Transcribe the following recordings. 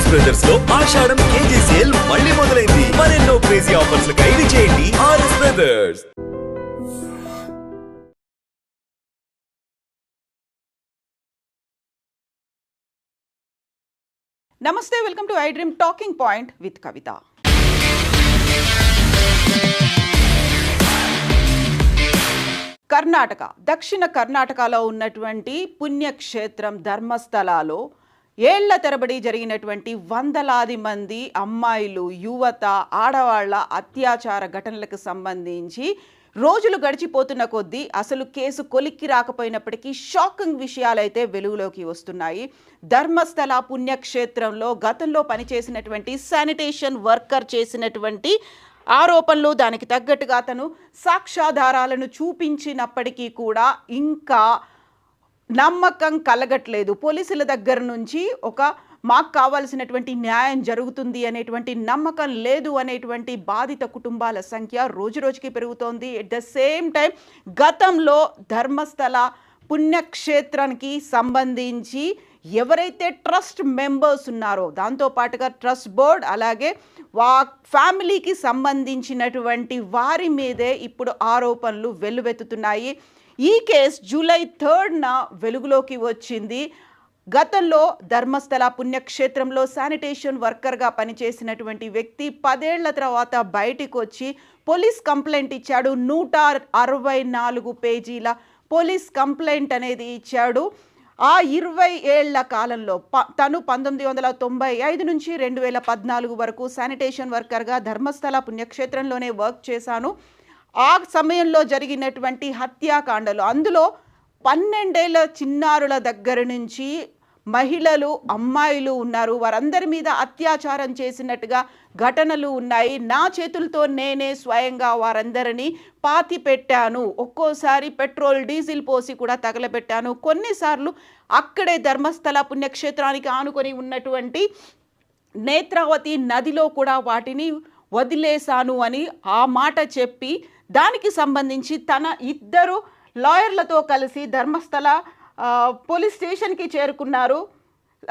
RS బ్రదర్స్లో Ashadam KG sale మళ్ళీ మొదలైంది. మరెన్నో క్రేజీ ఆఫర్స్ ఖైదీ చేయండి. ఆర్ఎస్ బ్రదర్స్ నమస్తే welcome to I dream talking point with Kavitha. Karnataka దక్షిణ కర్ణాటకలో ఉన్నటువంటి పుణ్యక్షేత్రం ధర్మస్థలాలో ఏళ్ళ తరబడి జరిగినటువంటి వందలాది మంది అమ్మాయిలు యువత ఆడవాళ్ళ అత్యాచార ఘటనలకు సంబంధించి రోజులు గడిచిపోతున్న కొద్దీ అసలు కేసు కొలిక్కి రాకపోయినప్పటికీ షాకింగ్ విషయాలైతే వెలుగులోకి వస్తున్నాయి. ధర్మస్థల పుణ్యక్షేత్రంలో గతంలో పనిచేసినటువంటి శానిటేషన్ వర్కర్ చేసినటువంటి ఆరోపణలు దానికి తగ్గట్టుగా అతను సాక్ష్యాధారాలను చూపించినప్పటికీ కూడా ఇంకా నమ్మకం కలగట్లేదు. పోలీసుల దగ్గర నుంచి ఒక మాకు కావాల్సినటువంటి న్యాయం జరుగుతుంది అనేటువంటి నమ్మకం లేదు అనేటువంటి బాధిత కుటుంబాల సంఖ్య రోజు రోజుకి పెరుగుతోంది. ఎట్ ద సేమ్ టైం గతంలో ధర్మస్థల పుణ్యక్షేత్రానికి సంబంధించి ఎవరైతే ట్రస్ట్ మెంబర్స్ ఉన్నారో దాంతో పాటుగా ట్రస్ట్ బోర్డ్ అలాగే వా ఫ్యామిలీకి సంబంధించినటువంటి వారి మీదే ఇప్పుడు ఆరోపణలు వెల్లువెత్తుతున్నాయి. ఈ కేసు జూలై థర్డ్న వెలుగులోకి వచ్చింది. గతంలో ధర్మస్థల పుణ్యక్షేత్రంలో శానిటేషన్ వర్కర్గా పనిచేసినటువంటి వ్యక్తి పదేళ్ళ తర్వాత బయటికి వచ్చి పోలీస్ కంప్లైంట్ ఇచ్చాడు. నూట అరవై నాలుగు పేజీల పోలీస్ కంప్లైంట్ అనేది ఇచ్చాడు. ఆ ఇరవై ఏళ్ళ కాలంలో ప తను పంతొమ్మిది వందల తొంభై ఐదు నుంచి రెండు వేల పద్నాలుగు వరకు శానిటేషన్ వర్కర్గా ధర్మస్థల పుణ్యక్షేత్రంలోనే వర్క్ చేశాను. ఆ సమయంలో జరిగినటువంటి హత్యాకాండలు. అందులో పన్నెండేళ్ళ చిన్నారుల దగ్గర నుంచి మహిళలు అమ్మాయిలు ఉన్నారు. వారందరి మీద అత్యాచారం చేసినట్టుగా ఘటనలు ఉన్నాయి. నా చేతులతో నేనే స్వయంగా వారందరినీ పాతి పెట్టాను. ఒక్కోసారి పెట్రోల్ డీజిల్ పోసి కూడా తగలబెట్టాను. కొన్నిసార్లు అక్కడే ధర్మస్థల పుణ్యక్షేత్రానికి ఆనుకొని ఉన్నటువంటి నేత్రావతి నదిలో కూడా వాటిని వదిలేశాను అని ఆ మాట చెప్పి దానికి సంబంధించి తన ఇద్దరు లాయర్లతో కలిసి ధర్మస్థల పోలీస్ స్టేషన్కి చేరుకున్నారు.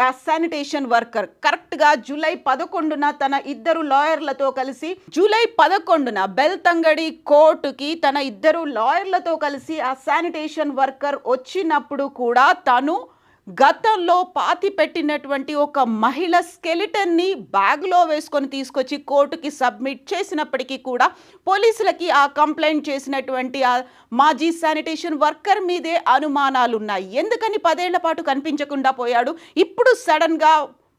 ఆ శానిటేషన్ వర్కర్. కరెక్ట్గా జూలై పదకొండున తన ఇద్దరు లాయర్లతో కలిసి జూలై పదకొండున బెల్తంగడి కోర్టుకి తన ఇద్దరు లాయర్లతో కలిసి ఆ శానిటేషన్ వర్కర్ వచ్చినప్పుడు కూడా తను గతంలో పాతి పెట్టినటువంటి ఒక మహిళ స్కెలిటన్ని బ్యాగ్లో వేసుకొని తీసుకొచ్చి కోర్టుకి సబ్మిట్ చేసినప్పటికీ కూడా పోలీసులకి ఆ కంప్లైంట్ చేసినటువంటి ఆ మాజీ శానిటేషన్ వర్కర్ మీదే అనుమానాలు ఉన్నాయి ఎందుకని పదేళ్ళ పాటు కనిపించకుండా పోయాడు? ఇప్పుడు సడన్గా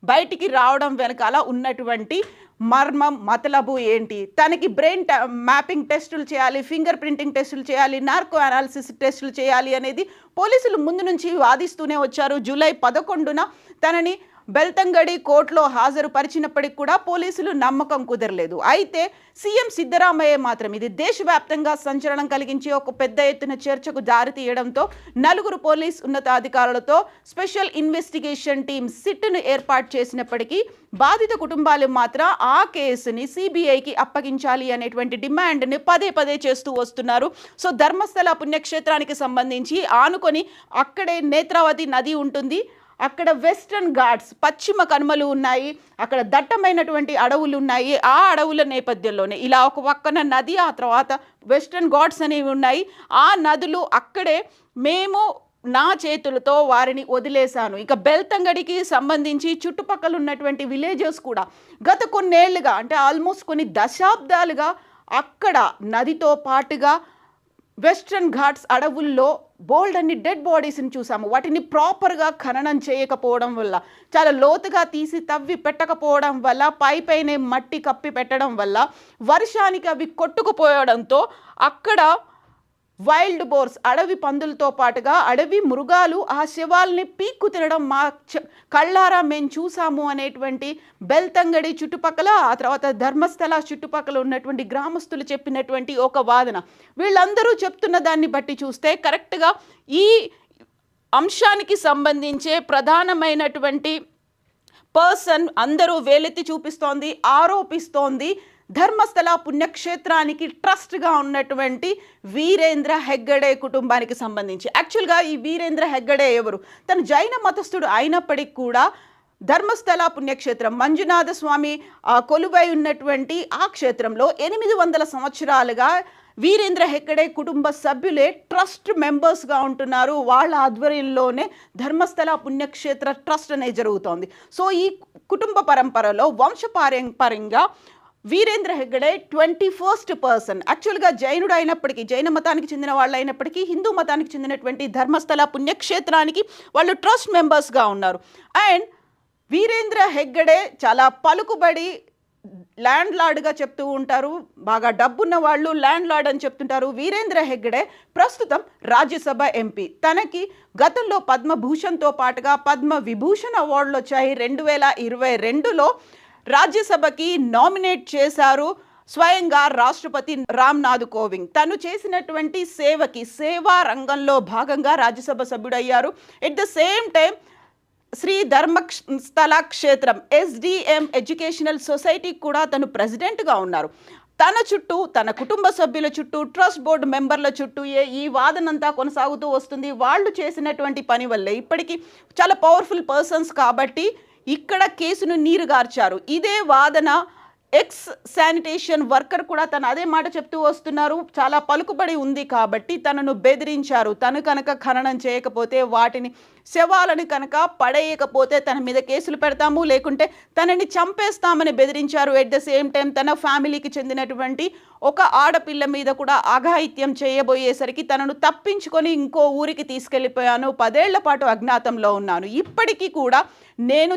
బయటికి రావడం వెనకాల ఉన్నటువంటి మర్మం మతలబు ఏంటి? తనకి బ్రెయిన్ మ్యాపింగ్ టెస్టులు చేయాలి ఫింగర్ ప్రింటింగ్ టెస్టులు చేయాలి నార్కో అనాలిసిస్ టెస్టులు చేయాలి అనేది పోలీసులు ముందు నుంచి వాదిస్తూనే వచ్చారు. జూలై పదకొండున తనని బెల్తంగడి కోర్టులో హాజరుపరిచినప్పటికి కూడా పోలీసులు నమ్మకం కుదరలేదు. అయితే సీఎం సిద్ధరామయ్య మాత్రం ఇది దేశవ్యాప్తంగా సంచలనం కలిగించి ఒక పెద్ద ఎత్తున చర్చకు దారితీయడంతో నలుగురు పోలీస్ ఉన్నతాధికారులతో స్పెషల్ ఇన్వెస్టిగేషన్ టీం సిట్ను ఏర్పాటు చేసినప్పటికీ బాధిత కుటుంబాలు మాత్రం ఆ కేసుని సిబిఐకి అప్పగించాలి అనేటువంటి డిమాండ్ని పదే పదే చేస్తూ వస్తున్నారు. సో ధర్మస్థల పుణ్యక్షేత్రానికి సంబంధించి ఆనుకొని అక్కడే నేత్రావతి నది ఉంటుంది. అక్కడ వెస్ట్రన్ ఘాట్స్ పశ్చిమ కనుమలు ఉన్నాయి అక్కడ దట్టమైనటువంటి అడవులు ఉన్నాయి. ఆ అడవుల నేపథ్యంలోనే ఇలా ఒక పక్కన నది ఆ తర్వాత వెస్ట్రన్ ఘాట్స్ అనేవి ఉన్నాయి. ఆ నదులు అక్కడే మేము నా చేతులతో వారిని వదిలేశాను. ఇక బెల్తంగడికి సంబంధించి చుట్టుపక్కల ఉన్నటువంటి విలేజెస్ కూడా గత కొన్నేళ్ళుగా అంటే ఆల్మోస్ట్ కొన్ని దశాబ్దాలుగా అక్కడ నదితో పాటుగా వెస్ట్రన్ ఘాట్స్ అడవుల్లో బోల్డ్ అన్ని డెడ్ బాడీస్ని చూసాము. వాటిని ప్రాపర్గా ఖననం చేయకపోవడం వల్ల చాలా లోతుగా తీసి తవ్వి పెట్టకపోవడం వల్ల పై పైనే మట్టి కప్పి పెట్టడం వల్ల వర్షానికి అవి కొట్టుకుపోవడంతో అక్కడ వైల్డ్ బోర్స్ అడవి పందులతో పాటుగా అడవి మృగాలు ఆ శవాల్ని పీక్కు తినడం మా చ- కళ్ళారా మేము చూసాము అనేటువంటి బెల్తంగడి చుట్టుపక్కల ఆ తర్వాత ధర్మస్థల చుట్టుపక్కల ఉన్నటువంటి గ్రామస్తులు చెప్పినటువంటి ఒక వాదన. వీళ్ళందరూ చెప్తున్న దాన్ని బట్టి చూస్తే కరెక్ట్గా ఈ అంశానికి సంబంధించే ప్రధానమైనటువంటి పర్సన్ అందరూ వేలెత్తి చూపిస్తోంది ఆరోపిస్తోంది ధర్మస్థల పుణ్యక్షేత్రానికి ట్రస్ట్గా ఉన్నటువంటి వీరేంద్ర హెగ్గడే కుటుంబానికి సంబంధించి. యాక్చువల్గా ఈ వీరేంద్ర హెగ్గడే ఎవరు? తను జైన మతస్థుడు అయినప్పటికీ కూడా ధర్మస్థల పుణ్యక్షేత్రం మంజునాథ స్వామి కొలువై ఉన్నటువంటి ఆ క్షేత్రంలో ఎనిమిది వందల సంవత్సరాలుగా వీరేంద్ర హెక్కడే కుటుంబ సభ్యులే ట్రస్ట్ మెంబర్స్గా ఉంటున్నారు. వాళ్ళ ఆధ్వర్యంలోనే ధర్మస్థల పుణ్యక్షేత్ర ట్రస్ట్ అనేది జరుగుతోంది. సో ఈ కుటుంబ పరంపరలో వంశపారంపర్యంగా Veerendra Heggade twenty first person. యాక్చువల్గా జైనుడు అయినప్పటికీ జైన మతానికి చెందిన వాళ్ళు అయినప్పటికీ హిందూ మతానికి చెందినటువంటి ధర్మస్థల పుణ్యక్షేత్రానికి వాళ్ళు ట్రస్ట్ మెంబర్స్గా ఉన్నారు. అండ్ వీరేంద్ర హెగ్గడే చాలా పలుకుబడి ల్యాండ్ లార్డ్గా చెప్తూ ఉంటారు. బాగా డబ్బున్న వాళ్ళు ల్యాండ్ లార్డ్ అని చెప్తుంటారు. వీరేంద్ర హెగ్గడే ప్రస్తుతం రాజ్యసభ ఎంపీ. తనకి గతంలో పద్మభూషణ్తో పాటుగా పద్మ విభూషణ్ అవార్డులు వచ్చాయి. రెండు వేల ఇరవై రెండులో రాజ్యసభకి నామినేట్ చేశారు స్వయంగా రాష్ట్రపతి రామ్నాథ్ కోవింద్. తను చేసినటువంటి సేవకి సేవా రంగంలో భాగంగా Rajya Sabha సభ్యుడయ్యారు. At the same time Shri Dharmasthala క్షేత్రం ఎస్డిఎం ఎడ్యుకేషనల్ సొసైటీ కూడా తను ప్రెసిడెంట్గా ఉన్నారు. తన చుట్టూ తన కుటుంబ సభ్యుల చుట్టూ ట్రస్ట్ బోర్డు మెంబర్ల చుట్టూ ఏ ఈ వాదనంతా కొనసాగుతూ వస్తుంది. వాళ్ళు చేసినటువంటి పని వల్లే ఇప్పటికీ చాలా పవర్ఫుల్ పర్సన్స్ కాబట్టి ఇక్కడ కేసును నీరుగార్చారు. ఇదే వాదన ఎక్స్ శానిటేషన్ వర్కర్ కూడా తను అదే మాట చెప్తూ వస్తున్నారు. చాలా పలుకుబడి ఉంది కాబట్టి తనను బెదిరించారు. తను కనుక ఖననం చేయకపోతే వాటిని శవాలను కనుక పడేయకపోతే తన మీద కేసులు పెడతాము. లేకుంటే తనని చంపేస్తామని బెదిరించారు. ఎట్ ద సేమ్ టైం తన ఫ్యామిలీకి చెందినటువంటి ఒక ఆడపిల్ల మీద కూడా అఘాయిత్యం చేయబోయేసరికి తనను తప్పించుకొని ఇంకో ఊరికి తీసుకెళ్ళిపోయాను. పదేళ్ళ పాటు అజ్ఞాతంలో ఉన్నాను. ఇప్పటికీ కూడా నేను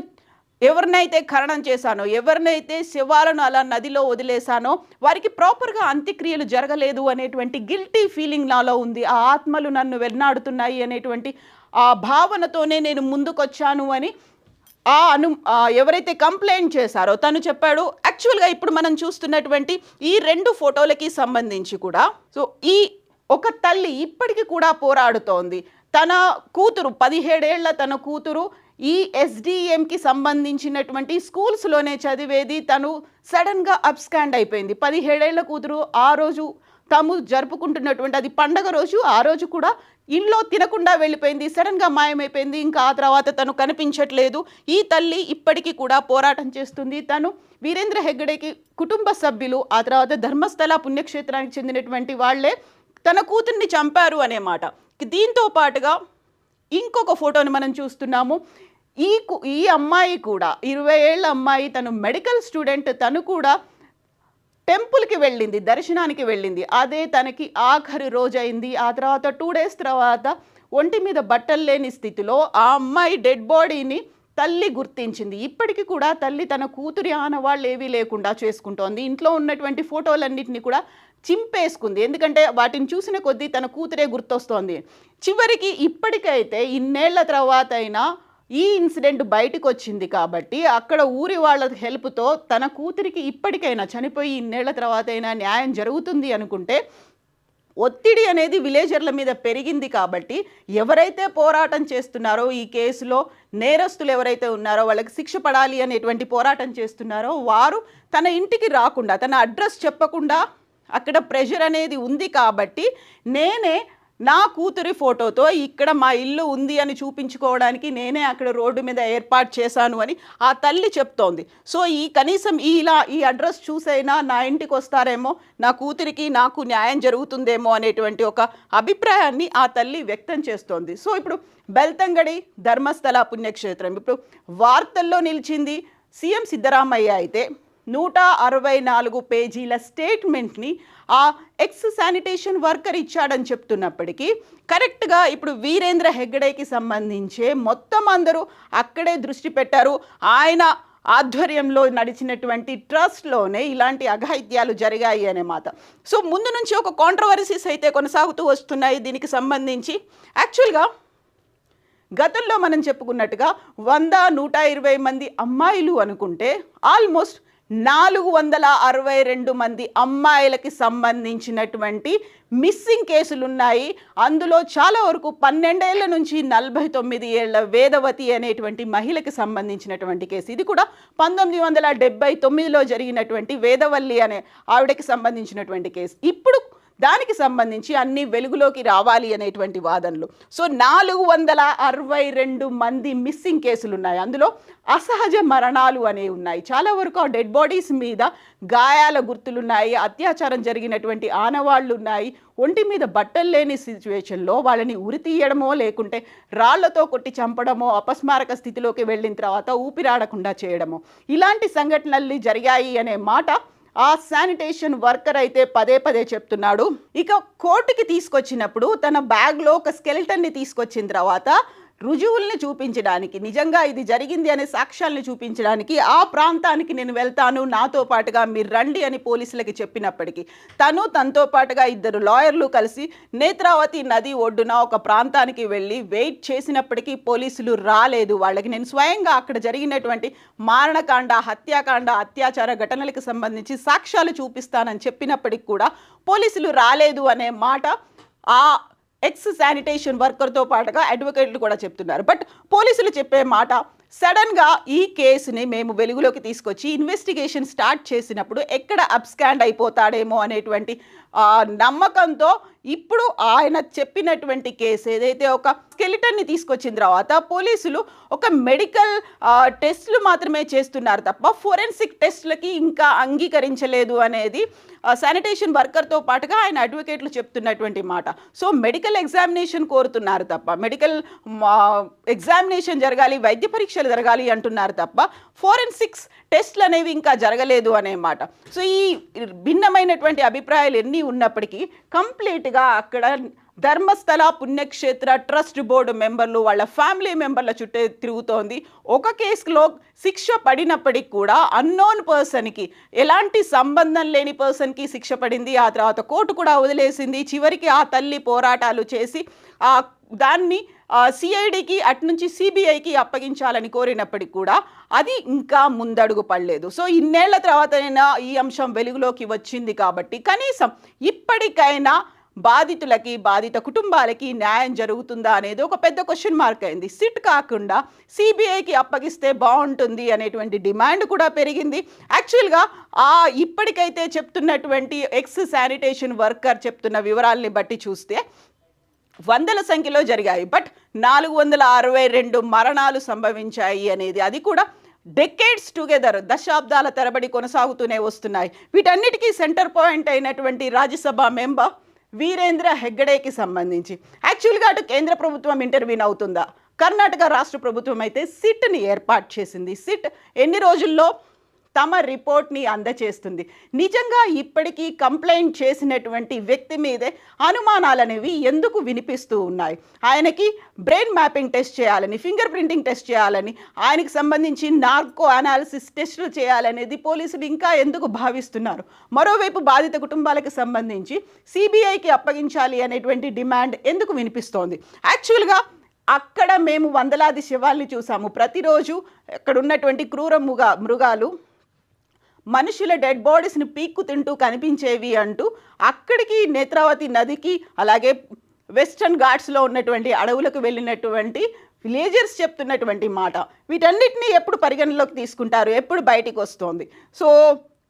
ఎవరినైతే ఖననం చేశానో ఎవరినైతే శవాలను అలా నదిలో వదిలేశానో వారికి ప్రాపర్గా అంత్యక్రియలు జరగలేదు అనేటువంటి గిల్టీ ఫీలింగ్ నాలో ఉంది. ఆ ఆత్మలు నన్ను వెన్నాడుతున్నాయి అనేటువంటి ఆ భావనతోనే నేను ముందుకొచ్చాను అని ఆ అను ఎవరైతే కంప్లైంట్ చేశారో తను చెప్పాడు యాక్చువల్గా ఇప్పుడు మనం చూస్తున్నటువంటి ఈ రెండు ఫోటోలకి సంబంధించి కూడా సో ఈ ఒక తల్లి ఇప్పటికీ కూడా పోరాడుతోంది. తన కూతురు పదిహేడేళ్ళ తన కూతురు ఈ ఎస్డిఎంకి సంబంధించినటువంటి స్కూల్స్లోనే చదివేది తను. సడన్గా అప్స్కాండ్ అయిపోయింది. పదిహేడేళ్ళ కూతురు ఆ రోజు తాము జరుపుకుంటున్నటువంటి అది పండగ రోజు. ఆ రోజు కూడా ఇంట్లో తినకుండా వెళ్ళిపోయింది. సడన్గా మాయమైపోయింది. ఇంకా ఆ తర్వాత తను కనిపించట్లేదు. ఈ తల్లి ఇప్పటికీ కూడా పోరాటం చేస్తుంది. తను వీరేంద్ర హెగ్డేకి కుటుంబ సభ్యులు ఆ తర్వాత ధర్మస్థల పుణ్యక్షేత్రానికి చెందినటువంటి వాళ్ళే తన కూతుర్ని చంపారు అనే మాట. దీంతో పాటుగా ఇంకొక ఫోటోని మనం చూస్తున్నాము. ఈ కు- ఈ అమ్మాయి కూడా ఇరవై ఏళ్ళ అమ్మాయి తను మెడికల్ స్టూడెంట్ తను కూడా టెంపుల్కి వెళ్ళింది దర్శనానికి వెళ్ళింది. అదే తనకి ఆఖరి రోజు అయింది ఆ తర్వాత టూ డేస్ తర్వాత ఒంటి మీద బట్టలు లేని స్థితిలో ఆ అమ్మాయి డెడ్ బాడీని తల్లి గుర్తించింది. ఇప్పటికీ కూడా తల్లి తన కూతురి ఆనవాళ్ళు ఏవీ లేకుండా చేసుకుంటోంది. ఇంట్లో ఉన్నటువంటి ఫోటోలన్నింటినీ కూడా చింపేసుకుంది. ఎందుకంటే వాటిని చూసిన కొద్దీ తన కూతురే గుర్తొస్తోంది. చివరికి ఇప్పటికైతే ఇన్నేళ్ళ తర్వాత అయినా ఈ ఇన్సిడెంట్ బయటకు వచ్చింది కాబట్టి అక్కడ ఊరి వాళ్ళ హెల్ప్తో తన కూతురికి ఇప్పటికైనా చనిపోయి ఇన్నేళ్ళ తర్వాత అయినా న్యాయం జరుగుతుంది అనుకుంటే ఒత్తిడి అనేది విలేజర్ల మీద పెరిగింది కాబట్టి ఎవరైతే పోరాటం చేస్తున్నారో ఈ కేసులో నేరస్తులు ఎవరైతే ఉన్నారో వాళ్ళకి శిక్ష పడాలి అనేటువంటి పోరాటం చేస్తున్నారో వారు తన ఇంటికి రాకుండా తన అడ్రస్ చెప్పకుండా అక్కడ ప్రెషర్ అనేది ఉంది కాబట్టి నేనే నా కూతురి ఫోటోతో ఇక్కడ మా ఇల్లు ఉంది అని చూపించుకోవడానికి నేనే అక్కడ రోడ్డు మీద ఏర్పాటు చేశాను అని ఆ తల్లి చెప్తోంది. సో ఈ కనీసం ఈ ఇలా ఈ అడ్రస్ చూసైనా నా ఇంటికి వస్తారేమో నా కూతురికి నాకు న్యాయం జరుగుతుందేమో అనేటువంటి ఒక అభిప్రాయాన్ని ఆ తల్లి వ్యక్తం చేస్తోంది. సో ఇప్పుడు బెల్తంగడి ధర్మస్థల పుణ్యక్షేత్రం. ఇప్పుడు వార్తల్లో నిలిచింది సీఎం సిద్ధరామయ్య అయితే నూట అరవై నాలుగు పేజీల స్టేట్మెంట్ని ఆ ఎక్స్ శానిటేషన్ వర్కర్ ఇచ్చాడని చెప్తున్నప్పటికీ కరెక్ట్గా ఇప్పుడు వీరేంద్ర హెగ్డేకి సంబంధించే మొత్తం అందరూ అక్కడే దృష్టి పెట్టారు. ఆయన ఆధ్వర్యంలో నడిచినటువంటి ట్రస్ట్లోనే ఇలాంటి అఘాయిత్యాలు జరిగాయి అనే మాట. సో ముందు నుంచి ఒక కాంట్రవర్సీస్ అయితే కొనసాగుతూ వస్తున్నాయి దీనికి సంబంధించి. యాక్చువల్గా గతంలో మనం చెప్పుకున్నట్టుగా వంద నూట ఇరవై మంది అమ్మాయిలు అనుకుంటే ఆల్మోస్ట్ నాలుగు వందల అరవై రెండు మంది అమ్మాయిలకి సంబంధించినటువంటి మిస్సింగ్ కేసులు ఉన్నాయి అందులో చాలా వరకు పన్నెండేళ్ళ నుంచి నలభై తొమ్మిది ఏళ్ళ వేదవతి అనేటువంటి మహిళకి సంబంధించినటువంటి కేసు. ఇది కూడా పంతొమ్మిది వందల డెబ్బై తొమ్మిదిలో జరిగినటువంటి వేదవల్లి అనే ఆవిడకి సంబంధించినటువంటి కేసు. ఇప్పుడు దానికి సంబంధించి అన్ని వెలుగులోకి రావాలి అనేటువంటి వాదనలు. సో నాలుగు వందల అరవై రెండు మంది మిస్సింగ్ కేసులు ఉన్నాయి అందులో అసహజ మరణాలు అనేవి ఉన్నాయి. చాలా వరకు ఆ డెడ్ బాడీస్ మీద గాయాల గుర్తులున్నాయి అత్యాచారం జరిగినటువంటి ఆనవాళ్ళు ఉన్నాయి ఒంటి మీద బట్టలు లేని సిచ్యువేషన్లో వాళ్ళని ఉరి తీయడమో లేకుంటే రాళ్ళతో కొట్టి చంపడమో అపస్మారక స్థితిలోకి వెళ్ళిన తర్వాత ఊపిరాడకుండా చేయడమో. ఇలాంటి సంఘటనలు జరిగాయి అనే మాట ఆ శానిటేషన్ వర్కర్ అయితే పదే పదే చెప్తున్నాడు. ఇక కోర్టుకి తీసుకొచ్చినప్పుడు తన బ్యాగ్లో ఒక స్కెలిటన్ని తీసుకొచ్చిన తర్వాత రుజువుల్ని చూపించడానికి నిజంగా ఇది జరిగింది అనే సాక్ష్యాల్ని చూపించడానికి ఆ ప్రాంతానికి నేను వెళ్తాను. నాతో పాటుగా మీరు రండి అని పోలీసులకి చెప్పినప్పటికీ తను తనతో పాటుగా ఇద్దరు లాయర్లు కలిసి నేత్రావతి నది ఒడ్డున ఒక ప్రాంతానికి వెళ్ళి వెయిట్ చేసినప్పటికీ పోలీసులు రాలేదు. వాళ్ళకి నేను స్వయంగా అక్కడ జరిగినటువంటి మారణకాండ హత్యాకాండ అత్యాచార ఘటనలకు సంబంధించి సాక్ష్యాలు చూపిస్తానని చెప్పినప్పటికీ కూడా పోలీసులు రాలేదు అనే మాట ఆ ఎక్స్ శానిటేషన్ వర్కర్తో పాటుగా అడ్వకేట్లు కూడా చెప్తున్నారు. బట్ పోలీసులు చెప్పే మాట సడన్గా ఈ కేసుని మేము వెలుగులోకి తీసుకొచ్చి ఇన్వెస్టిగేషన్ స్టార్ట్ చేసినప్పుడు ఎక్కడ అబ్స్కాండ్ అయిపోతాడేమో అనేటువంటి నమ్మకంతో ఇప్పుడు ఆయన చెప్పినటువంటి కేసు ఏదైతే ఒక స్కెలిటన్ని తీసుకొచ్చిన తర్వాత పోలీసులు ఒక మెడికల్ టెస్ట్లు మాత్రమే చేస్తున్నారు తప్ప ఫోరెన్సిక్ టెస్ట్లకి ఇంకా అంగీకరించలేదు అనేది శానిటేషన్ వర్కర్తో పాటుగా ఆయన అడ్వకేట్లు చెప్తున్నటువంటి మాట. సో మెడికల్ ఎగ్జామినేషన్ కోరుతున్నారు తప్ప మెడికల్ ఎగ్జామినేషన్ జరగాలి వైద్య పరీక్షలు జరగాలి అంటున్నారు తప్ప ఫోరెన్సిక్స్ టెస్ట్లు అనేవి ఇంకా జరగలేదు అనే మాట. సో ఈ భిన్నమైనటువంటి అభిప్రాయాలు ఎన్ని ఉన్నప్పటికీ కంప్లీట్గా అక్కడ ధర్మస్థల పుణ్యక్షేత్ర ట్రస్ట్ బోర్డు మెంబర్లు వాళ్ళ ఫ్యామిలీ మెంబర్ల చుట్టే తిరుగుతోంది. ఒక కేసులో శిక్ష పడినప్పటికి కూడా అన్నోన్ పర్సన్కి ఎలాంటి సంబంధం లేని పర్సన్కి శిక్ష పడింది. ఆ తర్వాత కోర్టు కూడా వదిలేసింది. చివరికి ఆ తల్లి పోరాటాలు చేసి ఆ దాన్ని సిఐడికి అటు నుంచి సిబిఐకి అప్పగించాలని కోరినప్పటికీ కూడా అది ఇంకా ముందడుగు పడలేదు. సో ఇన్నేళ్ళ తర్వాతైనా ఈ అంశం వెలుగులోకి వచ్చింది కాబట్టి కనీసం ఇప్పటికైనా బాధితులకి బాధిత కుటుంబాలకి న్యాయం జరుగుతుందా అనేది ఒక పెద్ద క్వశ్చన్ మార్క్ అయింది. సిట్ కాకుండా సిబిఐకి అప్పగిస్తే బాగుంటుంది అనేటువంటి డిమాండ్ కూడా పెరిగింది. యాక్చువల్గా ఆ ఇప్పటికైతే చెప్తున్నటువంటి ఎక్స్ శానిటేషన్ వర్కర్ చెప్తున్న వివరాల్ని బట్టి చూస్తే వందల సంఖ్యలో జరిగాయి. బట్ నాలుగు వందల అరవై రెండు మరణాలు సంభవించాయి అనేది. అది కూడా డెకేడ్స్ టుగెదర్ దశాబ్దాల తరబడి కొనసాగుతూనే వస్తున్నాయి. వీటన్నిటికీ సెంటర్ పాయింట్ అయినటువంటి రాజ్యసభ మెంబర్ వీరేంద్ర హెగ్గడేకి సంబంధించి. యాక్చువల్గా అటు కేంద్ర ప్రభుత్వం ఇంటర్వ్యూన్ అవుతుందా? కర్ణాటక రాష్ట్ర ప్రభుత్వం అయితే సిట్ని ఏర్పాటు చేసింది. సిట్ ఎన్ని రోజుల్లో తమ రిపోర్ట్ని అందచేస్తుంది. నిజంగా ఇప్పటికీ కంప్లైంట్ చేసినటువంటి వ్యక్తి మీదే అనుమానాలు అనేవి ఎందుకు వినిపిస్తూ ఉన్నాయి? ఆయనకి బ్రెయిన్ మ్యాపింగ్ టెస్ట్ చేయాలని ఫింగర్ ప్రింటింగ్ టెస్ట్ చేయాలని ఆయనకి సంబంధించి నార్కో అనాలిసిస్ టెస్టులు చేయాలనేది పోలీసులు ఇంకా ఎందుకు భావిస్తున్నారు? మరోవైపు బాధిత కుటుంబాలకు సంబంధించి సిబిఐకి అప్పగించాలి అనేటువంటి డిమాండ్ ఎందుకు వినిపిస్తోంది? యాక్చువల్గా అక్కడ మేము వందలాది శవాల్ని చూసాము. ప్రతిరోజు అక్కడ ఉన్నటువంటి క్రూర మృగా మృగాలు మనుషుల డెడ్ బాడీస్ని పీక్కు తింటూ కనిపించేవి అంటూ అక్కడికి నేత్రావతి నదికి అలాగే వెస్టర్న్ ఘాట్స్లో ఉన్నటువంటి అడవులకు వెళ్ళినటువంటి విలేజర్స్ చెప్తున్నటువంటి మాట. వీటన్నిటిని ఎప్పుడు పరిగణలోకి తీసుకుంటారు? ఎప్పుడు బయటికి వస్తుంది? సో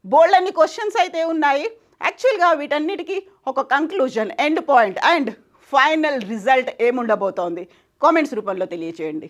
బోల్డ్ అన్ని క్వశ్చన్స్ అయితే ఉన్నాయి. యాక్చువల్గా వీటన్నిటికీ ఒక conclusion end point and final result ఏముండబోతోంది? Comments రూపంలో తెలియచేయండి.